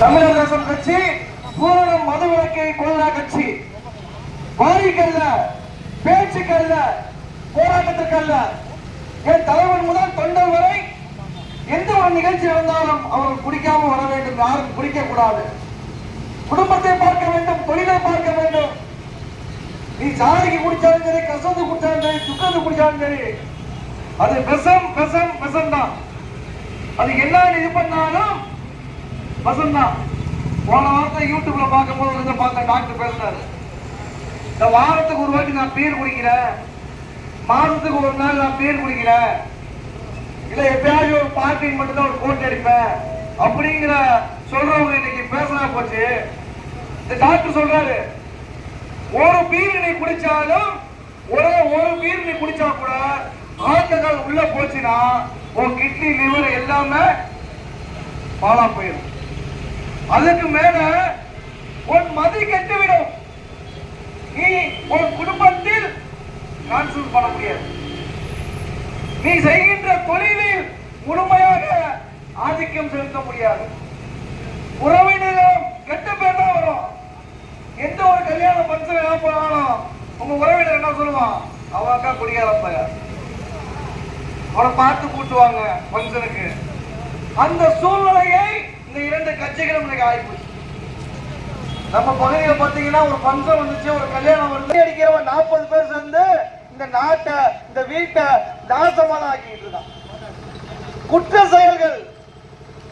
தமிழக அரசன் கட்சி பூரணம் மது விளக்கை கொள்ளா கட்சி வாரிக்கல்ல பேச்சுக்கல்ல போராட்டத்திற்கல்ல என் தலைவன் முதல் தொண்டர் வரை எந்த ஒரு நிகழ்ச்சி இருந்தாலும் அவர்கள் குடிக்காம வர வேண்டும் யாரும் குடிக்க கூடாது குடும்பத்தை பார்க்க வேண்டும் தொழிலை பார்க்க வேண்டும். நீ சாதிக்கு குடிச்சாலும் சரி கசந்து குடிச்சாலும் சரி சுக்கந்து குடிச்சாலும் சரி அது விஷம் விஷம் விஷம் தான் அது என்ன இது பண்ணாலும் வசந்தா போன வாரத்தை யூடியூப்ல பார்க்கும்போது வந்து பார்த்த டாக்டர் பேசினாரு இந்த வாரத்துக்கு ஒரு வாட்டி நான் பீர் குடிக்கிறேன் மாசத்துக்கு ஒரு நாள் நான் பீர் குடிக்கிறேன் இல்ல எப்பயாவது ஒரு பார்ட்டிக்கு மட்டும்தான் ஒரு கோட் அடிப்பேன். அப்படிங்கிற சொல்றவங்க இன்னைக்கு பேசினா போச்சு. இந்த டாக்டர் சொல்றாரு ஒரு பீர் நீ குடிச்சாலும் ஒரே ஒரு பீர் நீ குடிச்சா கூட ஆல்கஹால் உள்ள போச்சுன்னா உன் கிட்னி லிவர் எல்லாமே பாலா போயிடும் அதுக்கு மேல உன் மதி கெட்டுவிடும். நீ உன் குடும்பத்தில் கான்சூல் பண்ண முடியாது. நீ செய்கின்ற தொழிலில் முழுமையாக ஆதிக்கம் செலுத்த முடியாது. உறவினரும் கெட்ட பேர் தான் வரும். எந்த ஒரு கல்யாண பங்கன் என்ன போனாலும் உங்க உறவினர் என்ன சொல்லுவான்? அவன் அக்கா குடிகார பையன். அவனை பார்த்து கூட்டுவாங்க பங்கனுக்கு அந்த சூழ்நிலையை இந்த இரண்டு கட்சிகளும் இன்னைக்கு ஆயிப்போச்சு. நம்ம பகுதியில் பார்த்தீங்கன்னா ஒரு பங்கம் வந்துச்சு ஒரு கல்யாணம் வந்து அடிக்கிறவன் நாற்பது பேர் சேர்ந்து இந்த நாட்டை இந்த வீட்டை நாசமான ஆக்கிட்டு இருக்கான். குற்ற செயல்கள்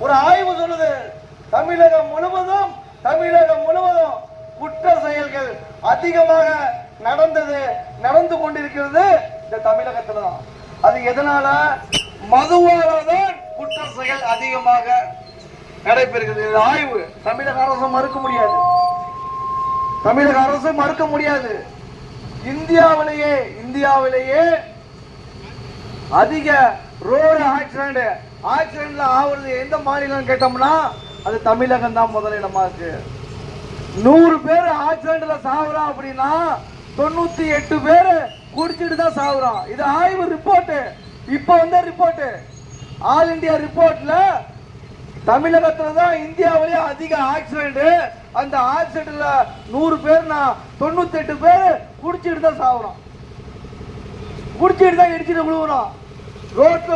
ஒரு ஆய்வு சொல்லுது. தமிழகம் முழுவதும் தமிழகம் முழுவதும் குற்ற செயல்கள் அதிகமாக நடந்தது நடந்து கொண்டிருக்கிறது இந்த தமிழகத்துல தான். அது எதனால? மதுவால தான் குற்ற செயல் அதிகமாக நடைபெறுகிறது. ஆய்வு. தமிழக அரசு மறுக்க முடியாது. தமிழக அரசு மறுக்க முடியாது. இந்தியாவிலேயே இந்தியாவிலேயே அதிக ரோடு ஆக்சிடென்ட். ஆக்சிடென்ட்ல ஆகுறது எந்த மாநிலம் கேட்டோம்னா அது தமிழகம் தான் முதலிடமா இருக்கு. நூறு பேர் ஆக்சிடென்ட்ல சாகுறான் அப்படின்னா தொண்ணூத்தி எட்டு பேர் குடிச்சிட்டு தான் சாகுறான் இது ஆய்வு ரிப்போர்ட் இப்போ வந்த ரிப்போர்ட் ஆல் இந்தியா ரிப்போர்ட்ல தமிழகத்துல தான் இந்தியாவிலேயே அதிக ஆக்சிடென்ட் அந்த ஆக்சிடென்ட்ல நூறு பேர்னா தொண்ணூத்தி எட்டு பேர் குடிச்சிட்டு தான் சாகுறான் குடிச்சிட்டு தான் இடிச்சிட்டு விழுவுறோம். ரோட்ல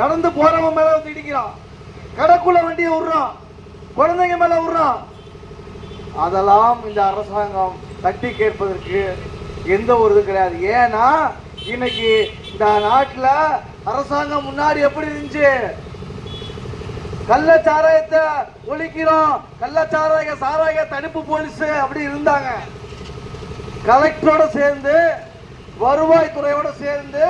நடந்து போறவங்க மேல வந்து இடிக்கிறான் கடைக்குள்ள வண்டியை விடுறான் குழந்தைங்க மேல விடுறான் அதெல்லாம் இந்த அரசாங்கம் தட்டி கேட்பதற்கு எந்த ஒரு இது கிடையாது. ஏன்னா இன்னைக்கு இந்த நாட்டில் அரசாங்கம் முன்னாடி எப்படி இருந்துச்சு? கள்ளச்சாராயத்தை ஒழிக்கிறோம். கள்ளச்சாராய சாராய தடுப்பு போலீஸ் அப்படி இருந்தாங்க. கலெக்டரோட சேர்ந்து வருவாய்த்துறையோட சேர்ந்து